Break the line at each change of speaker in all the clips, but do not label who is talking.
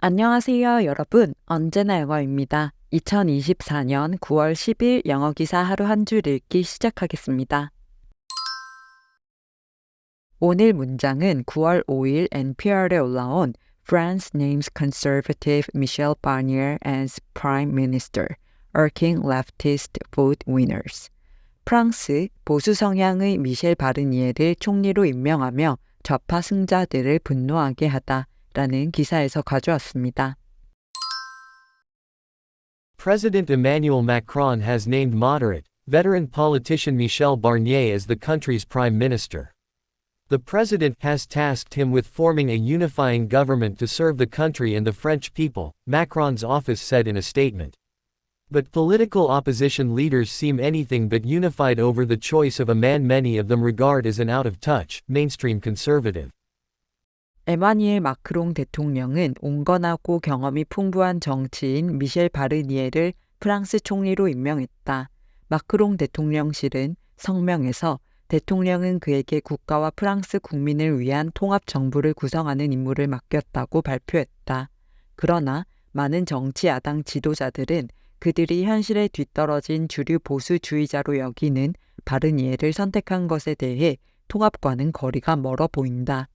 안녕하세요, 여러분. 언제나 영어입니다. 2024년 9월 10일 영어 기사 하루 한 줄 읽기 시작하겠습니다. 오늘 문장은 9월 5일 NPR에 올라온 France names conservative Michel Barnier as prime minister, irking leftist vote winners. 프랑스 보수 성향의 미셸 바르니에를 총리로 임명하며 좌파 승자들을 분노하게 하다. 라는 기사에서 가져왔습니다.
President Emmanuel Macron has named moderate, veteran politician Michel Barnier as the country's prime minister. The president has tasked him with forming a unifying government to serve the country and the French people, Macron's office said in a statement. But political opposition leaders seem anything but unified over the choice of a man many of them regard as an out-of-touch, mainstream conservative.
에마니엘 마크롱 대통령은 온건하고 경험이 풍부한 정치인 미셸 바르니에를 프랑스 총리로 임명했다. 마크롱 대통령실은 성명에서 대통령은 그에게 국가와 프랑스 국민을 위한 통합 정부를 구성하는 임무를 맡겼다고 발표했다. 그러나 많은 정치 야당 지도자들은 그들이 현실에 뒤떨어진 주류 보수주의자로 여기는 바르니에를 선택한 것에 대해 통합과는 거리가 멀어 보인다.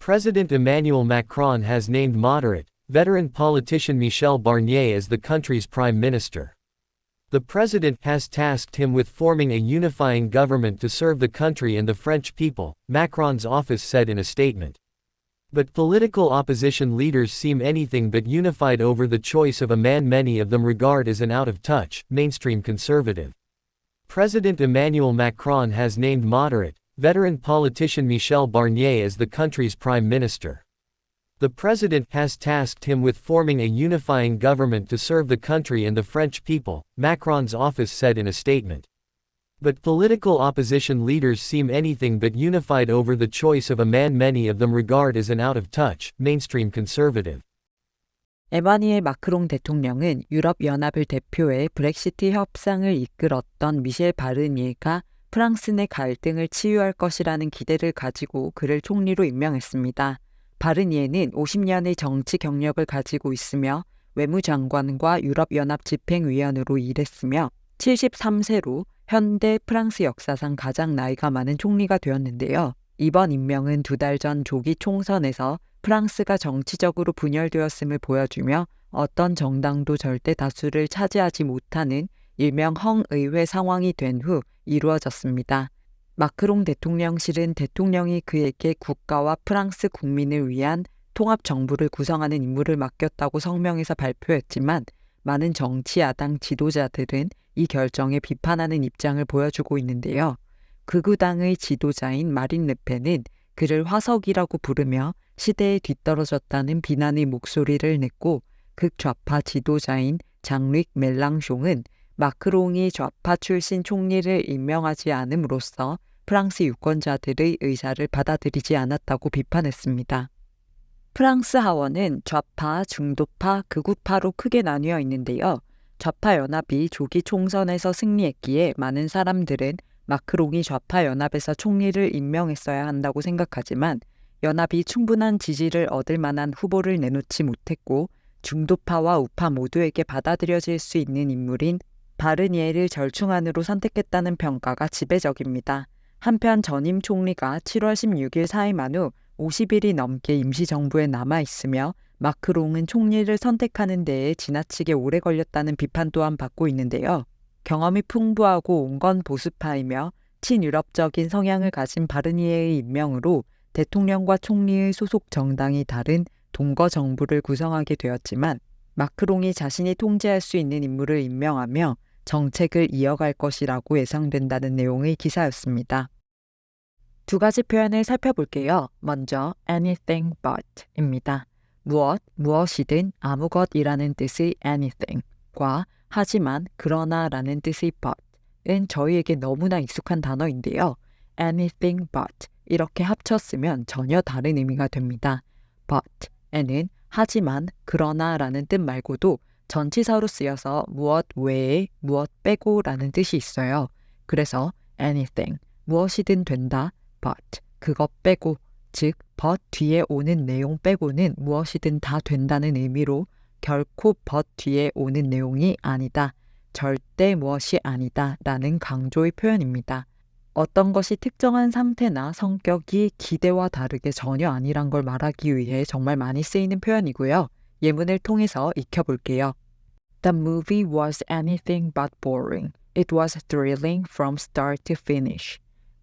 President Emmanuel Macron has named moderate, veteran politician Michel Barnier as the country's prime minister. The president has tasked him with forming a unifying government to serve the country and the French people, Macron's office said in a statement. But political opposition leaders seem anything but unified over the choice of a man many of them regard as an out-of-touch, mainstream conservative. President Emmanuel Macron has named moderate, veteran politician Michel Barnier as the country's prime minister. The president has tasked him with forming a unifying government to serve the country and the French people, Macron's office said in a statement. But political opposition leaders seem anything but unified over the choice of a man many of them regard as an out-of-touch, mainstream conservative.
에마니엘 마크롱 대통령은 유럽 연합을 대표해 브렉시트 협상을 이끌었던 미셸 바르니에가 프랑스 내 갈등을 치유할 것이라는 기대를 가지고 그를 총리로 임명했습니다. 바르니에는 50년의 정치 경력을 가지고 있으며 외무장관과 유럽연합 집행위원으로 일했으며 73세로 현대 프랑스 역사상 가장 나이가 많은 총리가 되었는데요. 이번 임명은 두 달 전 조기 총선에서 프랑스가 정치적으로 분열되었음을 보여주며 어떤 정당도 절대 다수를 차지하지 못하는 일명 헝의회 상황이 된 후 이루어졌습니다. 마크롱 대통령실은 대통령이 그에게 국가와 프랑스 국민을 위한 통합 정부를 구성하는 임무를 맡겼다고 성명에서 발표했지만 많은 정치 야당 지도자들은 이 결정에 비판하는 입장을 보여주고 있는데요. 극우당의 지도자인 마린 르펜은 그를 화석이라고 부르며 시대에 뒤떨어졌다는 비난의 목소리를 냈고 극좌파 지도자인 장릭 멜랑숑은 마크롱이 좌파 출신 총리를 임명하지 않음으로써 프랑스 유권자들의 의사를 받아들이지 않았다고 비판했습니다. 프랑스 하원은 좌파, 중도파, 극우파로 크게 나뉘어 있는데요. 좌파 연합이 조기 총선에서 승리했기에 많은 사람들은 마크롱이 좌파 연합에서 총리를 임명했어야 한다고 생각하지만 연합이 충분한 지지를 얻을 만한 후보를 내놓지 못했고 중도파와 우파 모두에게 받아들여질 수 있는 인물인 바르니에를 절충안으로 선택했다는 평가가 지배적입니다. 한편 전임 총리가 7월 16일 사임한 후 50일이 넘게 임시정부에 남아 있으며 마크롱은 총리를 선택하는 데에 지나치게 오래 걸렸다는 비판 또한 받고 있는데요. 경험이 풍부하고 온건 보수파이며 친유럽적인 성향을 가진 바르니에의 임명으로 대통령과 총리의 소속 정당이 다른 동거 정부를 구성하게 되었지만 마크롱이 자신이 통제할 수 있는 인물을 임명하며 정책을 이어갈 것이라고 예상된다는 내용의 기사였습니다. 두 가지 표현을 살펴볼게요. 먼저 anything but입니다. 무엇, 무엇이든 아무것이라는 뜻의 anything과 하지만 그러나라는 뜻의 but은 저희에게 너무나 익숙한 단어인데요. anything but 이렇게 합쳤으면 전혀 다른 의미가 됩니다. but에는 하지만 그러나라는 뜻 말고도 전치사로 쓰여서 무엇 외에 무엇 빼고라는 뜻이 있어요. 그래서 anything 무엇이든 된다 but 그것 빼고 즉, but 뒤에 오는 내용 빼고는 무엇이든 다 된다는 의미로 결코 but 뒤에 오는 내용이 아니다, 절대 무엇이 아니다 라는 강조의 표현입니다. 어떤 것이 특정한 상태나 성격이 기대와 다르게 전혀 아니란 걸 말하기 위해 정말 많이 쓰이는 표현이고요. 예문을 통해서 익혀볼게요. The movie was anything but boring. It was thrilling from start to finish.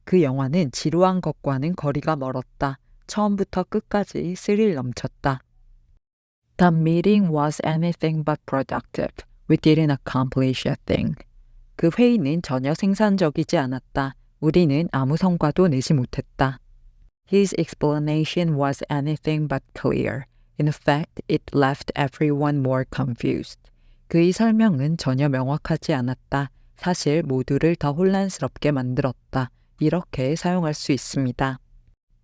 그 영화는 지루한 것과는 거리가 멀었다. 처음부터 끝까지 스릴 넘쳤다. The meeting was anything but productive. We didn't accomplish a thing. 그 회의는 전혀 생산적이지 않았다. 우리는 아무 성과도 내지 못했다. His explanation was anything but clear. In fact, it left everyone more confused. 그의 설명은 전혀 명확하지 않았다. 사실 모두를 더 혼란스럽게 만들었다. 이렇게 사용할 수 있습니다.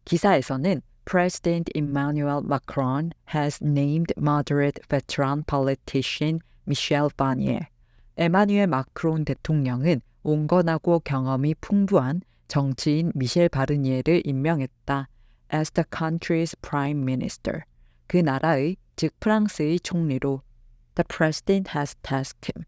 기사에서는 President Emmanuel Macron has named moderate veteran politician Michel Barnier. 에마뉴엘 마크론 대통령은 온건하고 경험이 풍부한 정치인 미셸 바르니에를 임명했다. as the country's prime minister. 그 나라의 즉 프랑스의 총리로 The president has tasked him.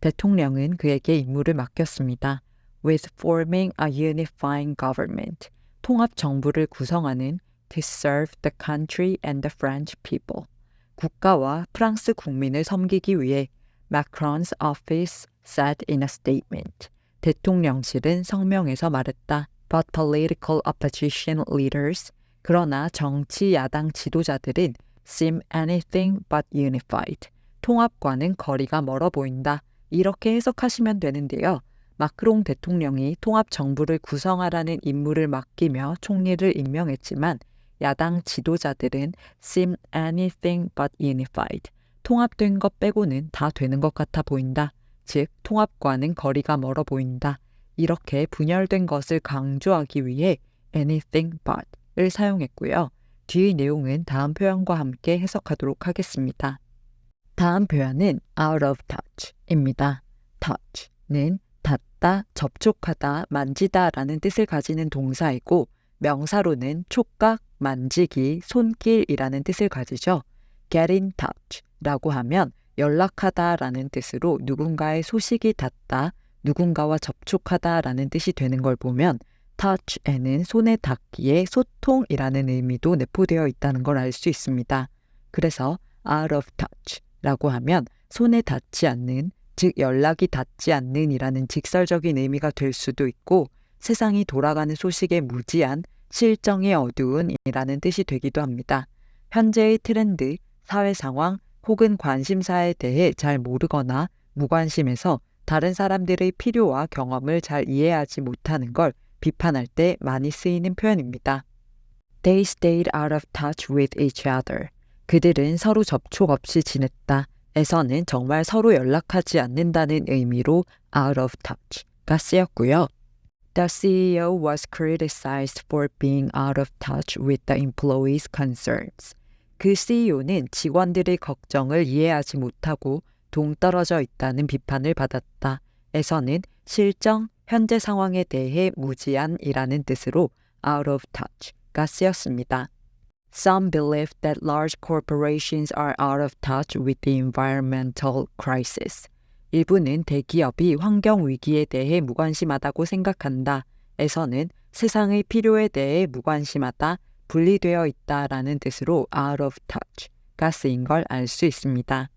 대통령은 그에게 임무를 맡겼습니다. with forming a unifying government. 통합 정부를 구성하는 to serve the country and the French people. 국가와 프랑스 국민을 섬기기 위해 Macron's office said in a statement. 대통령실은 성명에서 말했다. But political opposition leaders, 그러나 정치 야당 지도자들은 seem anything but unified. 통합과는 거리가 멀어 보인다. 이렇게 해석하시면 되는데요. 마크롱 대통령이 통합 정부를 구성하라는 임무를 맡기며 총리를 임명했지만 야당 지도자들은 seem anything but unified. 통합된 것 빼고는 다 되는 것 같아 보인다. 즉, 통합과는 거리가 멀어 보인다. 이렇게 분열된 것을 강조하기 위해 anything but을 사용했고요. 뒤의 내용은 다음 표현과 함께 해석하도록 하겠습니다. 다음 표현은 out of touch입니다. touch는 닿다, 접촉하다, 만지다 라는 뜻을 가지는 동사이고 명사로는 촉각, 만지기, 손길이라는 뜻을 가지죠. get in touch 라고 하면 연락하다 라는 뜻으로 누군가의 소식이 닿다, 누군가와 접촉하다 라는 뜻이 되는 걸 보면 touch에는 손에 닿기에 소통이라는 의미도 내포되어 있다는 걸 알 수 있습니다. 그래서 out of touch 라고 하면 손에 닿지 않는, 즉 연락이 닿지 않는 이라는 직설적인 의미가 될 수도 있고 세상이 돌아가는 소식에 무지한 실정이 어두운 이라는 뜻이 되기도 합니다. 현재의 트렌드, 사회 상황 혹은 관심사에 대해 잘 모르거나 무관심해서 다른 사람들의 필요와 경험을 잘 이해하지 못하는 걸 비판할 때 많이 쓰이는 표현입니다. They stayed out of touch with each other. 그들은 서로 접촉 없이 지냈다. 에서는 정말 서로 연락하지 않는다는 의미로 out of touch가 쓰였고요. The CEO was criticized for being out of touch with the employees' concerns. 그 CEO는 직원들의 걱정을 이해하지 못하고 동떨어져 있다는 비판을 받았다. 에서는 실정, 현재 상황에 대해 무지한이라는 뜻으로 out of touch가 쓰였습니다. Some believe that large corporations are out of touch with the environmental crisis. 일부는 대기업이 환경 위기에 대해 무관심하다고 생각한다. 에서는 세상의 필요에 대해 무관심하다, 분리되어 있다라는 뜻으로 out of touch가 쓰인 걸 알 수 있습니다.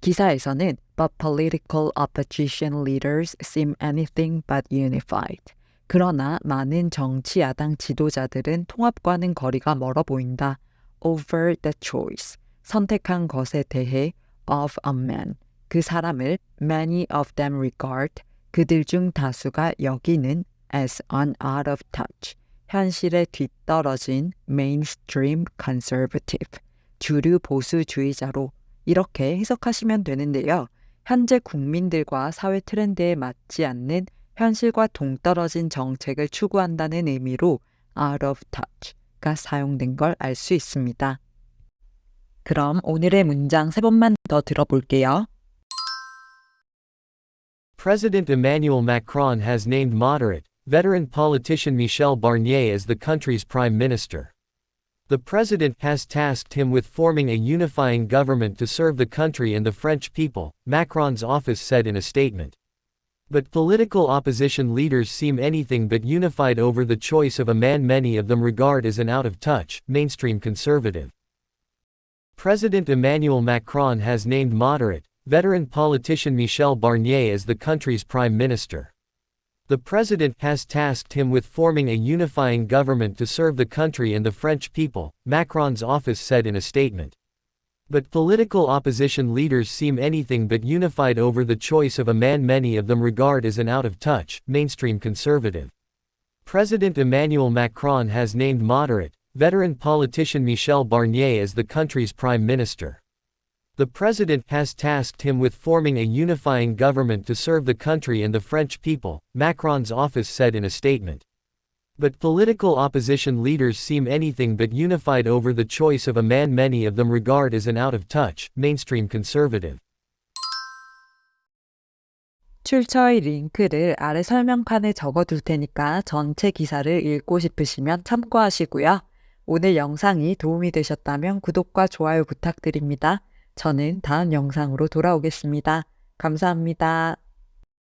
기사에서는 but political opposition leaders seem anything but unified. 그러나 많은 정치 야당 지도자들은 통합과는 거리가 멀어 보인다. over the choice. 선택한 것에 대해 of a man. 그 사람을 many of them regard. 그들 중 다수가 여기는 as an out of touch. 현실에 뒤떨어진 mainstream conservative. 주류 보수주의자로 이렇게 해석하시면 되는데요. 현재 국민들과 사회 트렌드에 맞지 않는 현실과 동떨어진 정책을 추구한다는 의미로 out of touch가 사용된 걸 알 수 있습니다. 그럼 오늘의 문장 세 번만 더 들어볼게요.
President Emmanuel Macron has named moderate, veteran politician Michel Barnier as the country's prime minister. The president has tasked him with forming a unifying government to serve the country and the French people, Macron's office said in a statement. But political opposition leaders seem anything but unified over the choice of a man many of them regard as an out-of-touch, mainstream conservative. President Emmanuel Macron has named moderate, veteran politician Michel Barnier as the country's prime minister. The president has tasked him with forming a unifying government to serve the country and the French people, Macron's office said in a statement. But political opposition leaders seem anything but unified over the choice of a man many of them regard as an out-of-touch, mainstream conservative. President Emmanuel Macron has named moderate, veteran politician Michel Barnier as the country's prime minister. The president has tasked him with forming a unifying government to serve the country and the French people, Macron's office said in a statement. But political opposition leaders seem anything but unified over the choice of a man many of them regard as an out-of-touch, mainstream conservative.
출처의 링크를 아래 설명판에 적어둘 테니까 전체 기사를 읽고 싶으시면 참고하시고요. 오늘 영상이 도움이 되셨다면 구독과 좋아요 부탁드립니다. 저는 다음 영상으로 돌아오겠습니다. 감사합니다.